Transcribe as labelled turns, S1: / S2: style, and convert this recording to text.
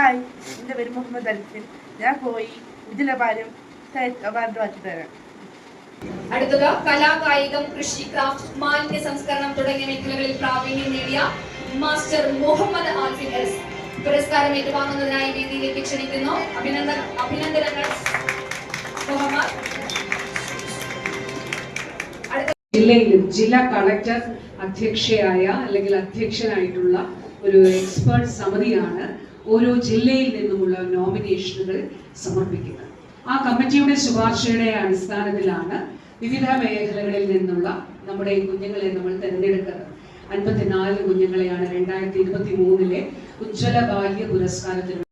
S1: Hi എന്റെ പേര് മുഹമ്മദ് അൽഫിൻ. ഞാൻ പോയി ഇതിലെപാലും അവാർഡ് വാക്കി തരാം.
S2: അടുത്തത് കലാ കായികം കൃഷി ക്രാഫ്റ്റ് മാലിന്യ സംസ്കരണം തുടങ്ങിയ മേഖലകളിൽ പ്രാവീണ്യം നേടിയ മാസ്റ്റർ മുഹമ്മദ് ആൽഫിൻ എസ്. പുരസ്കാരം ഏറ്റുവാങ്ങുന്നതിനായി വേദിയിലേക്ക് ക്ഷണിക്കുന്നു. അഭിനന്ദന അഭിനന്ദനങ്ങൾ മുഹമ്മദ്. അടുത്ത
S3: ജില്ലയിലും ജില്ലാ കളക്ടർ അധ്യക്ഷയായ അല്ലെങ്കിൽ അധ്യക്ഷനായിട്ടുള്ള ഒരു എക്സ്പേർട്ട് സമിതിയാണ് ഓരോ ജില്ലയിൽ നിന്നുമുള്ള നോമിനേഷനുകൾ സമർപ്പിക്കുന്നത്. ആ കമ്മിറ്റിയുടെ ശുപാർശയുടെ അടിസ്ഥാനത്തിലാണ് വിവിധ മേഖലകളിൽ നിന്നുള്ള നമ്മുടെ ഈ കുഞ്ഞുങ്ങളെ നമ്മൾ തിരഞ്ഞെടുക്കുന്നത്. അൻപത്തിനാല് കുഞ്ഞുങ്ങളെയാണ് രണ്ടായിരത്തി ഇരുപത്തി മൂന്നിലെ ഉജ്ജ്വല ബാല്യ പുരസ്കാരത്തിന്